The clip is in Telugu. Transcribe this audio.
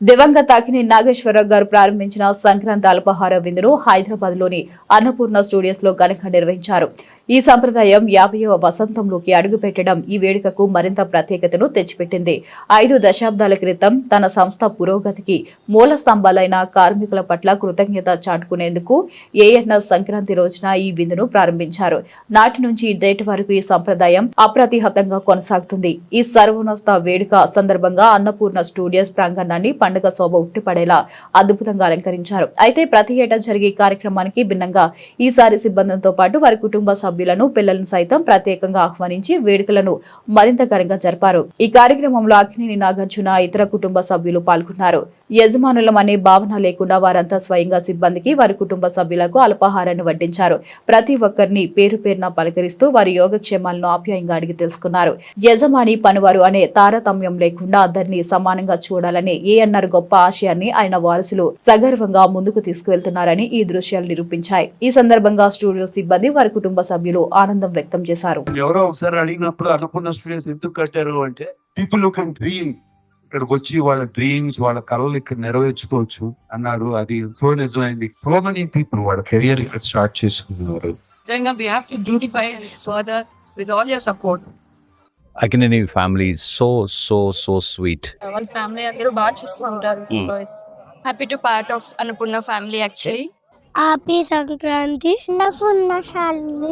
దివంగత అకిని నాగేశ్వరరావు గారు ప్రారంభించిన సంక్రాంతి అల్పహార విందును హైదరాబాద్లోని అన్నపూర్ణ స్టూడియోస్లో ఘనంగా నిర్వహించారు. ఈ సంప్రదాయం యాభైవ వసంతంలోకి అడుగుపెట్టడం ఈ వేడుకకు మరింత ప్రత్యేకతను తెచ్చిపెట్టింది. ఐదు దశాబ్దాల క్రితం తన సంస్థ పురోగతికి మూల స్తంభాలైన కార్మికుల పట్ల కృతజ్ఞత చాటుకునేందుకు ఏఎన్ఆర్ సంక్రాంతి రోజున ఈ విందును ప్రారంభించారు. నాటి నుంచి డేట్ వరకు ఈ సంప్రదాయం అప్రతిహతంగా కొనసాగుతుంది. ఈ సర్వోన్నత వేడుక సందర్భంగా అన్నపూర్ణ స్టూడియోస్ ప్రాంగణాన్ని పండుగ శోభ ఉట్టిపడేలా అద్భుతంగా అలంకరించారు. అయితే ప్రతి ఏటా జరిగే ఈ కార్యక్రమానికి భిన్నంగా ఈసారి సిబ్బందితో పాటు వారి కుటుంబ సభ్యులను పిల్లలను సైతం ప్రత్యేకంగా ఆహ్వానించి వేడుకలను మరింత ఘనంగా జరిపారు. ఈ కార్యక్రమంలో అక్కినేని నాగార్జున ఇతర కుటుంబ సభ్యులు పాల్గొన్నారు. యజమానులం అనే భావన లేకుండా వారంతా స్వయంగా సిబ్బందికి వారి కుటుంబ సభ్యులకు అల్పాహారాన్ని వడ్డించారు. ప్రతి ఒక్కరిని పేరు పేరున పలకరిస్తూ వారి యోగక్షేమాలను ఆప్యాయంగా అడిగి తెలుసుకున్నారు. యజమాని పనివారు అనే తారతమ్యం లేకుండా అందరినీ సమానంగా చూడాలని ఏఎన్ఆర్ గొప్ప ఆశయాన్ని ఆయన వారసులు సగర్వంగా ముందుకు తీసుకువెళ్తున్నారని ఈ దృశ్యాలు నిరూపించాయి. ఈ సందర్భంగా స్టూడియో సిబ్బంది వారి కుటుంబ సభ్యులు ఆనందం వ్యక్తం చేశారు. ఎవరో ఒకసారి అడిగినప్పుడు అనుకున్న స్టూడియోస్ ఎందుకు కట్టారు అంటే పీపుల్ కెన్ డ్రీమ్ ఇక్కడికి వచ్చి వాళ్ళ డ్రీమ్స్ వాళ్ళ కళలు ఇక్కడ నెరవేర్చుకోవచ్చు అన్నారు అది సో నిజమైంది. సో మెనీ పీపుల్ వాళ్ళ కెరియర్ ఇక్కడ స్టార్ట్ చేసుకున్నారు. Then we have to beautify it further with all your support. Akineni family is so, so, so sweet. వాళ్ళ ఫ్యామిలీ అందరూ బాగా చూస్తుంటారు happy to part of Annapurna family actually happy Sankranti Annapurna Shalini